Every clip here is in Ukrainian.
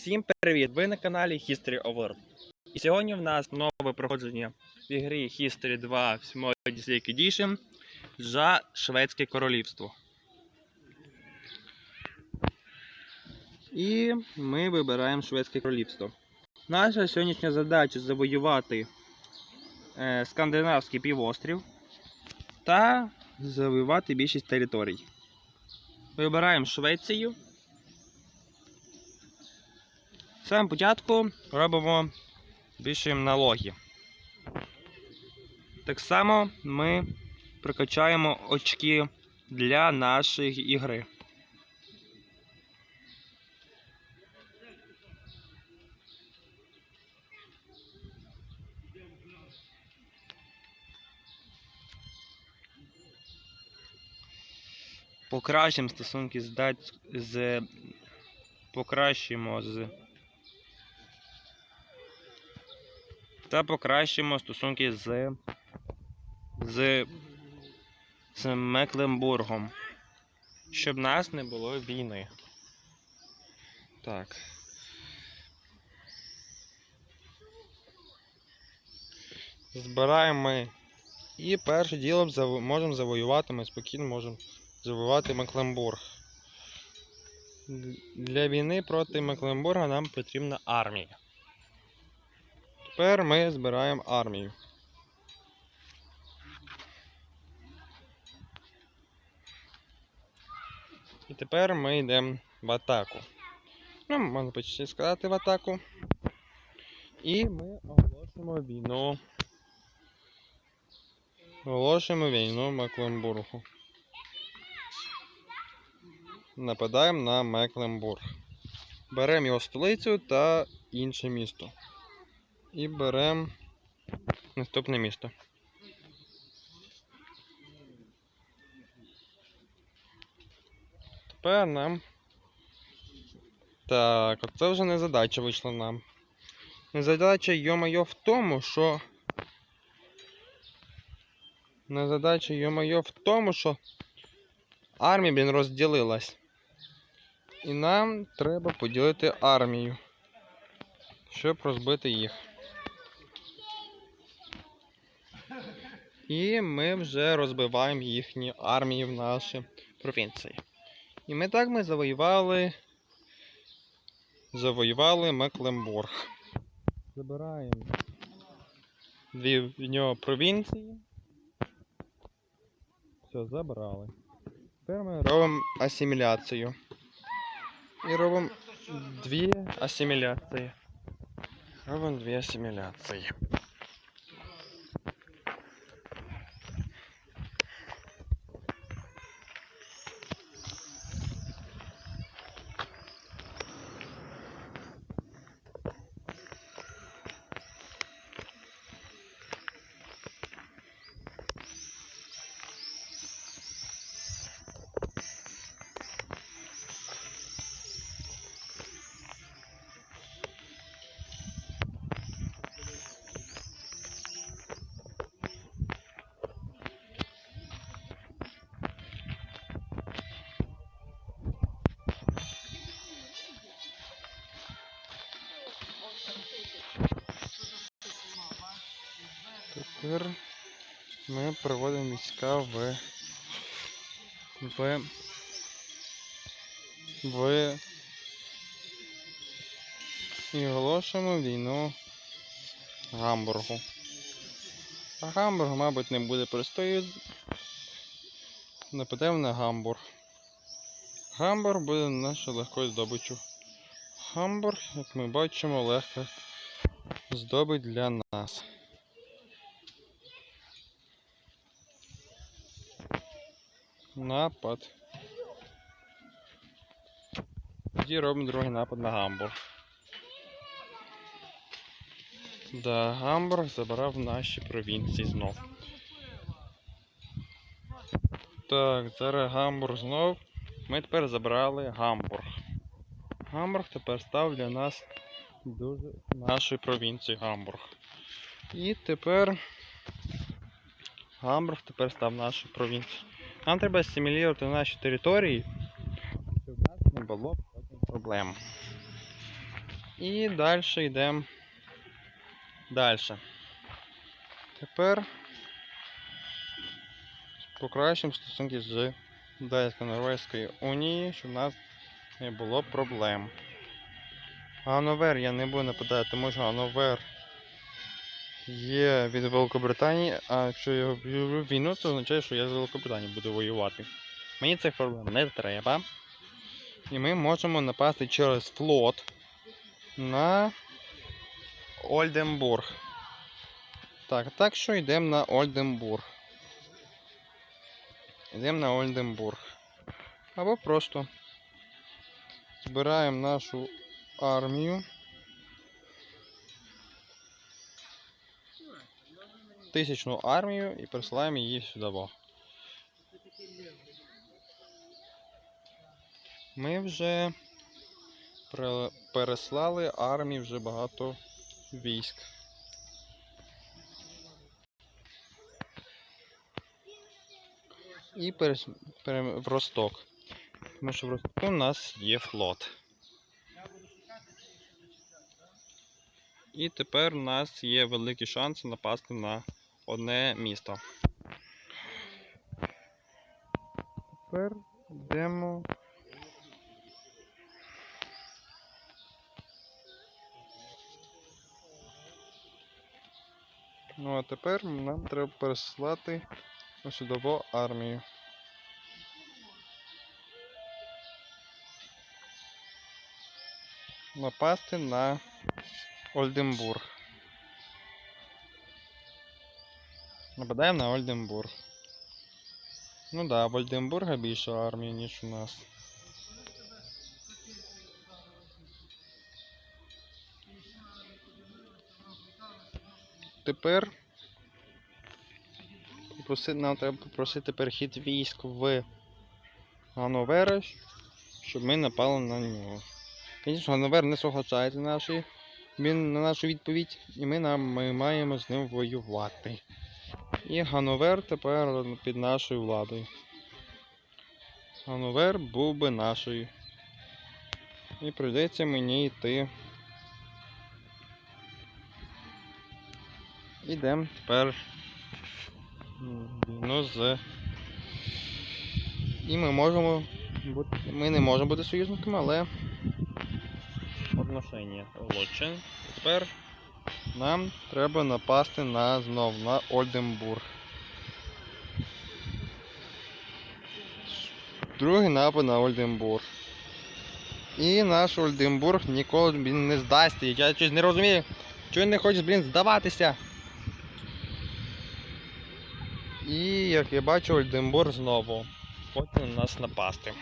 Всім привіт! Ви на каналі History of World. І сьогодні в нас нове проходження в ігрі History 2 в Small Dislike Edition за Шведське королівство. І ми вибираємо Шведське королівство. Наша сьогоднішня задача завоювати е, скандинавський півострів та завоювати більшість територій. Вибираємо Швецію. Самому початку робимо більше налоги. Так само ми прокачаємо очки для нашої ігри. Покращимо стосунки з з покращимо з та покращимо стосунки з з, з Мекленбургом, щоб нас не було війни. Так. Збираємо ми. І першим ділом заво- можемо завоювати, ми спокійно можемо завоювати Мекленбург. Для війни проти Мекленбурга нам потрібна армія. Тепер ми збираємо армію. І тепер ми йдемо в атаку. Ну, можна почти сказати в атаку. І ми оголошуємо війну. Оголошуємо війну Мекленбургу. Нападаємо на Мекленбург. Беремо його столицю та інше місто. І беремо наступне місто. Тепер нам. Так, оце вже не задача вийшла нам. Незадача, йо-моє, в тому, що. Незадача, йо-моє, в тому, що армія, блін, розділилась. І нам треба поділити армію, щоб розбити їх. І ми вже розбиваємо їхні армії в наші провінції. І ми так ми завоювали. Завоювали Мекленбург. Забираємо дві в нього провінції. Все, забрали. Тепер ми робимо асиміляцію. І робимо дві асиміляції. Робимо дві асиміляції. Тепер ми проводимо війська в в в і оголошуємо війну Гамбургу. А Гамбург, мабуть, не буде простою. Нападемо на Гамбург. Гамбург буде нашою легкою здобиччю. Гамбург, як ми бачимо, легка здобич для нас. Напад. Тоді робимо другий напад на Гамбург. Да, Гамбург забрав наші провінції знов. Так, зараз Гамбург знов. Ми тепер забрали Гамбург. Гамбург тепер став для нас дуже нашої провінції Гамбург. І тепер Гамбург тепер став нашою провінцією. Нам треба асимілювати наші території, щоб в нас не було проблем. І далі йдемо. Далі. Тепер покращимо стосунки з Датсько-Норвезькою унією, щоб у нас не було проблем. Гановер я не буду нападати, тому що Гановер є від Великобританії, а якщо я об'явлю війну, це означає, що я з Великобританії буду воювати. Мені цих проблем не треба. І ми можемо напасти через флот на Ольденбург. Так, так що йдемо на Ольденбург. Йдемо на Ольденбург. Або просто збираємо нашу армію. Тисячну армію і пересилаємо її сюди. Ми вже переслали армії вже багато військ. І в Росток. Тому що в Ростоку у нас є флот. І тепер у нас є великі шанси напасти на одне місто. Тепер йдемо. Ну а тепер нам треба переслати сюдову армію. Напасти на Ольденбург. Нападаємо на Ольденбург. Ну да, в Ольденбурга більше армії, ніж у нас. Тепер нам треба попросити перехід військ в Гановера, щоб ми напали на нього. Звісно, Гановер не соглашається на, наші, він, на нашу відповідь, і ми, нам, ми маємо з ним воювати. І Гановер тепер під нашою владою. Гановер був би нашою. І прийдеться мені йти. Ідемо тепер війну з. І ми можемо бути. Ми не можемо бути союзниками, але отношення лучше. Тепер нам треба напасти на знов на Ольденбург. Другий напад на Ольденбург. І наш Ольденбург ніколи він не здасться. Я щось не розумію. Чого не хоче, блін, здаватися? І як я бачу, Ольденбург знову хоче на нас напасти.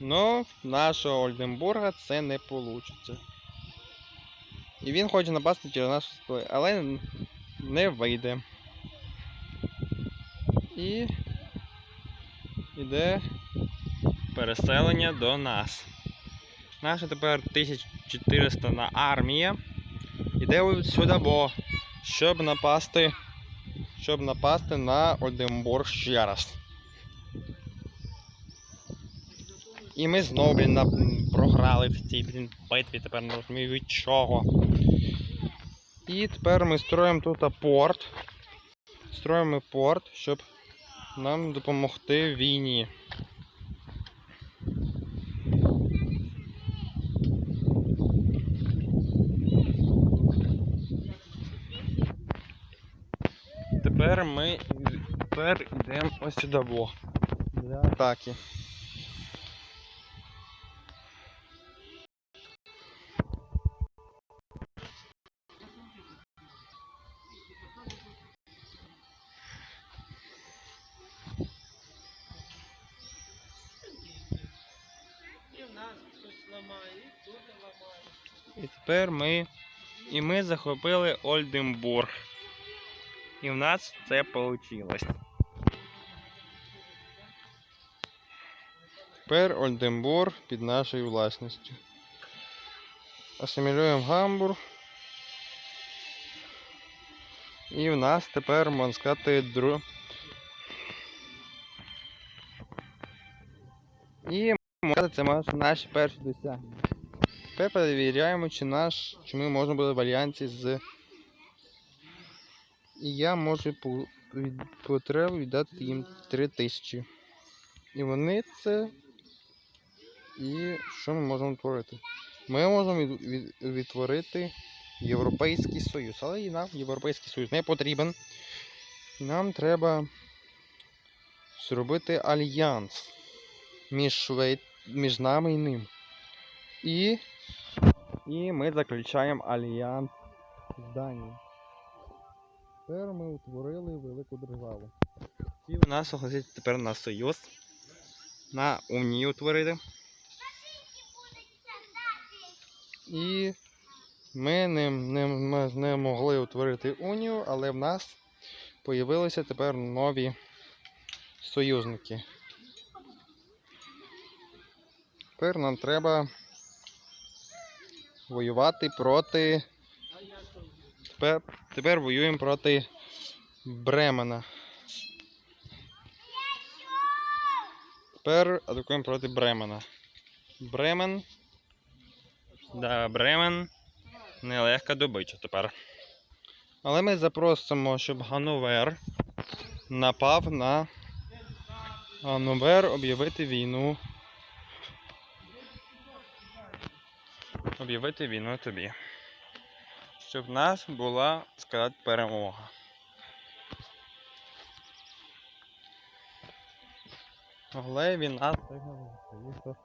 Ну, нашого Ольденбурга це не вийде. І він хоче напасти через нашу строю, але не вийде. І іде переселення до нас. Наша тепер 1400 на армія. Іде сюди, бо щоб напасти, щоб напасти на Ольденбург ще раз. І ми знову, блін, на... програли в цій блін, битві, тепер не розумію від чого. І тепер ми строїмо тут порт. Строїмо порт, щоб нам допомогти в війні. Тепер ми тепер йдемо ось сюди. Для атаки. І тепер ми. І ми захопили Ольденбург. І в нас це вийшло. Тепер Ольденбург під нашою власністю. Асимілюємо Гамбург. І в нас тепер, можна сказати, дру... І це наші перші досягнення. Тепер перевіряємо, чи наш, чи ми можемо бути в альянсі з. І я можу по, потребу віддати їм 3000. І вони це. І що ми можемо творити? Ми можемо від, від, відтворити Європейський Союз, але і нам Європейський Союз не потрібен. Нам треба зробити альянс між, Швей... між нами і ним. І, і ми заключаємо альянс з Данією. Тепер ми утворили велику державу. І в нас оголосить тепер на союз. На унію утворити. І ми не, не, не могли утворити унію, але в нас появилися тепер нові союзники. Тепер нам треба воювати проти. Тепер, тепер воюємо проти Бремена. Тепер атакуємо проти Бремена. Бремен. Да, Бремен. Нелегка добича тепер. Але ми запросимо, щоб Гановер напав на Гановер об'явити війну. Об'явити війну тобі. Щоб в нас була, сказати, перемога. Але вигнав зі своїх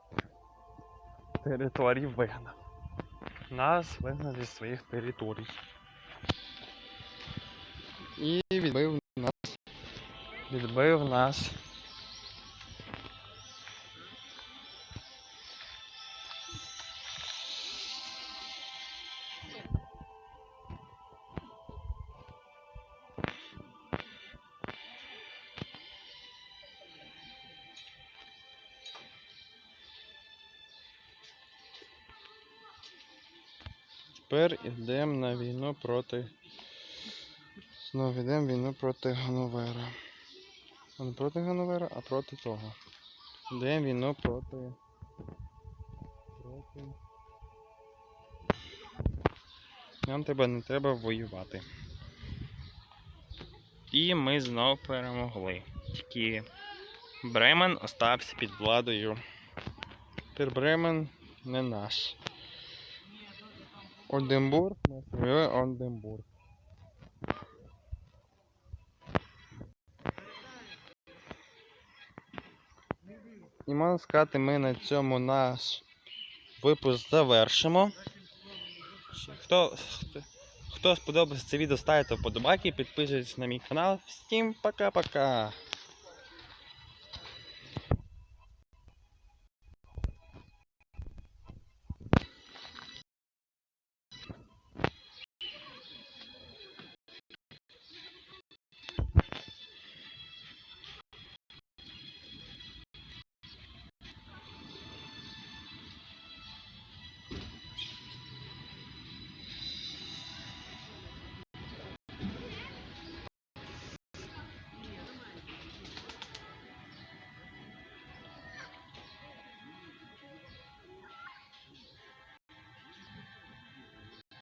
територій вигнав. Нас вигнав зі своїх територій. І відбив нас. Відбив нас. Тепер йдемо на війну проти. Знову йдемо війну проти Гановера. Не проти Гановера, а проти того. Йдемо війну проти. Проти. Нам тебе не треба воювати. І ми знов перемогли. Тільки Бремен остався під владою. Тепер Бремен не наш. Ольденбург, Ольденбург. І можна сказати, ми на цьому наш випуск завершимо. Хто, хто, хто сподобався це відео, ставте вподобайки, підписуйтесь на мій канал. Всім пока-пока!